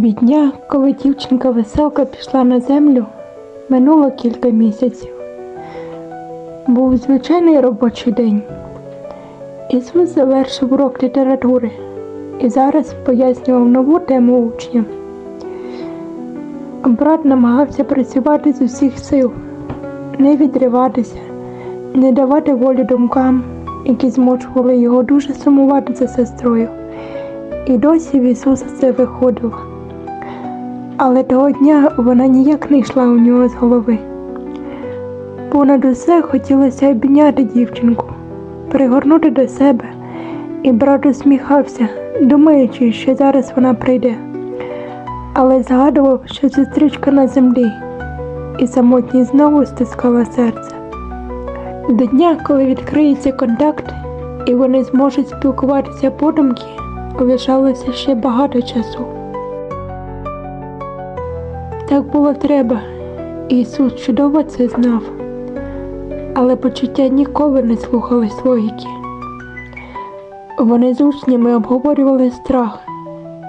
Від дня, коли дівчинка веселка пішла на землю, минуло кілька місяців. Був звичайний робочий день. Ісус завершив урок літератури і зараз пояснював нову тему учням. Брат намагався працювати з усіх сил, не відриватися, не давати волі думкам, які змушували його дуже сумувати за сестрою. І досі в Ісуса це виходило. Але того дня вона ніяк не йшла у нього з голови. Понад усе хотілося обійняти дівчинку, пригорнути до себе, і брат усміхався, думаючи, що зараз вона прийде. Але згадував, що сестричка на землі, і самотність знову стискала серце. До дня, коли відкриється контакт, і вони зможуть спілкуватися подумки, лишалося ще багато часу. Так було треба, Ісус чудово це знав, але почуття ніколи не слухались логіки. Вони з учнями обговорювали страх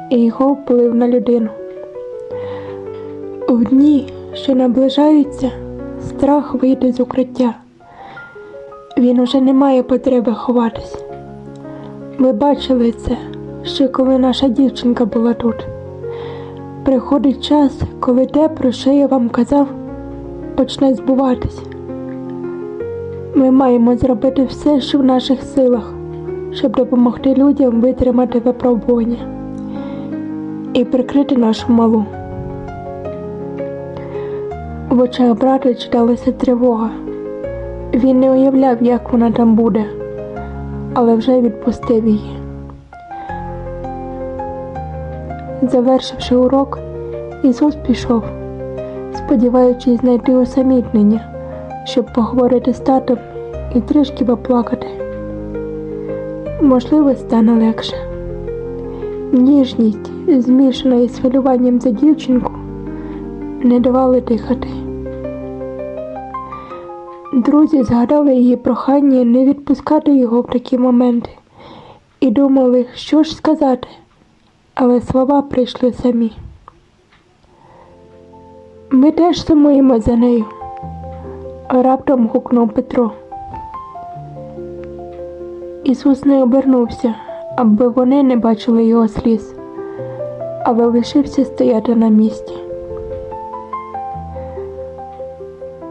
і його вплив на людину. В дні, що наближаються, страх вийде з укриття. Він уже не має потреби ховатись. Ми бачили це, ще коли наша дівчинка була тут. Приходить час, коли те, про що я вам казав, почне збуватись. Ми маємо зробити все, що в наших силах, щоб допомогти людям витримати випробування і прикрити нашу малу. В очах брата читалася тривога. Він не уявляв, як вона там буде, але вже відпустив її. Завершивши урок, Ісус пішов, сподіваючись знайти усамітнення, щоб поговорити з татом і трішки поплакати. Можливо, стане легше. Ніжність, змішана із хвилюванням за дівчинку, не давали дихати. Друзі згадали її прохання не відпускати його в такі моменти і думали, що ж сказати, але слова прийшли самі. Ми теж сумуємо за нею, раптом гукнув Петро. Ісус не обернувся, аби вони не бачили його сліз, але лишився стояти на місці.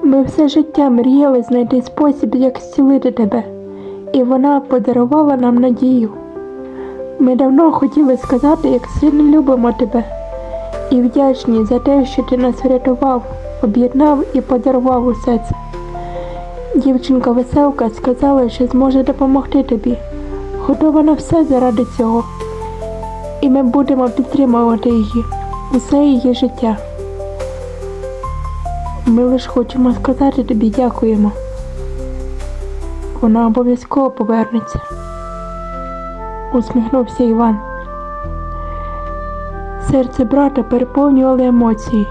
Ми все життя мріяли знайти спосіб, як зцілити тебе, і вона подарувала нам надію. Ми давно хотіли сказати, як сильно любимо тебе, і вдячні за те, що ти нас врятував, об'єднав і подарував усе це. Дівчинка веселка сказала, що зможе допомогти тобі, готова на все заради цього, і ми будемо підтримувати її усе її життя. Ми лише хочемо сказати тобі дякуємо. Вона обов'язково повернеться. Усміхнувся Іван. Серце брата переповнювали емоції,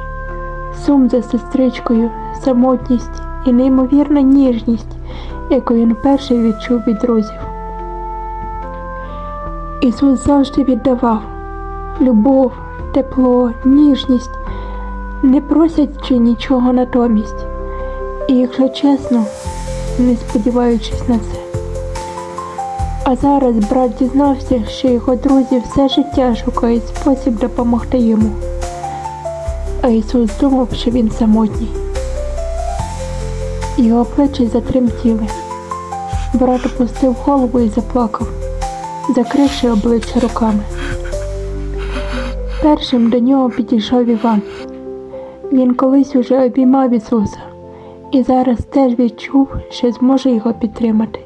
сум за сестричкою, самотність і неймовірна ніжність, яку він вперше відчув від друзів. Ісус завжди віддавав любов, тепло, ніжність не просячи нічого натомість, і, якщо чесно, не сподіваючись на це. А зараз брат дізнався, що його друзі все життя шукають спосіб допомогти йому. А Ісус думав, що він самотній. Його плечі затремтіли. Брат опустив голову і заплакав, закривши обличчя руками. Першим до нього підійшов Іван. Він колись уже обіймав Ісуса і зараз теж відчув, що зможе його підтримати.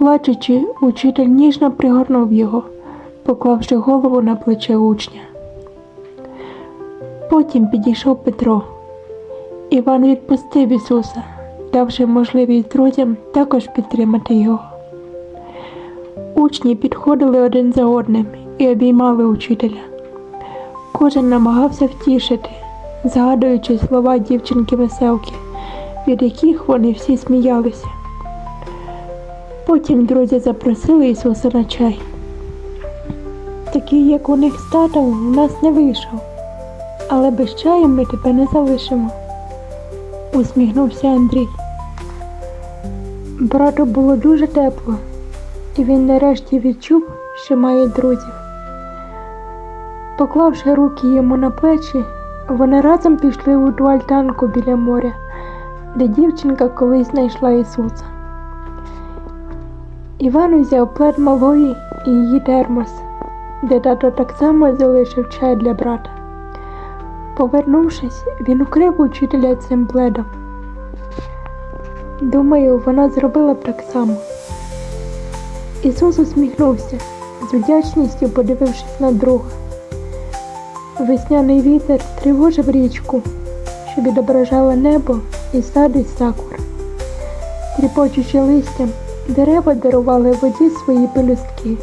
Плачучи, учитель ніжно пригорнув його, поклавши голову на плече учня. Потім підійшов Петро. Іван відпустив Ісуса, давши можливість друзям також підтримати його. Учні підходили один за одним і обіймали учителя. Кожен намагався втішити, згадуючи слова дівчинки веселки, від яких вони всі сміялися. Потім друзі запросили Ісуса на чай. такий, як у них з татом, у нас не вийшов. Але без чаю ми тебе не залишимо, усміхнувся Андрій. Брату було дуже тепло, і він нарешті відчув, що має друзів. Поклавши руки йому на плечі, вони разом пішли у ту альтанку біля моря, де дівчинка колись знайшла Ісуса. Іван взяв плед малої і її термос, де тато так само залишив чай для брата. Повернувшись, він укрив учителя цим пледом. Думаю, вона зробила б так само. Ісус усміхнувся, з вдячністю подивившись на друга. Весняний вітер тривожив річку, що відображала небо і сад із сакур. Тріпочучи листям, дерева дарували воді свої пелюстки,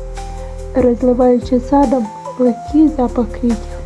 розливаючи садом легкий запах квітів.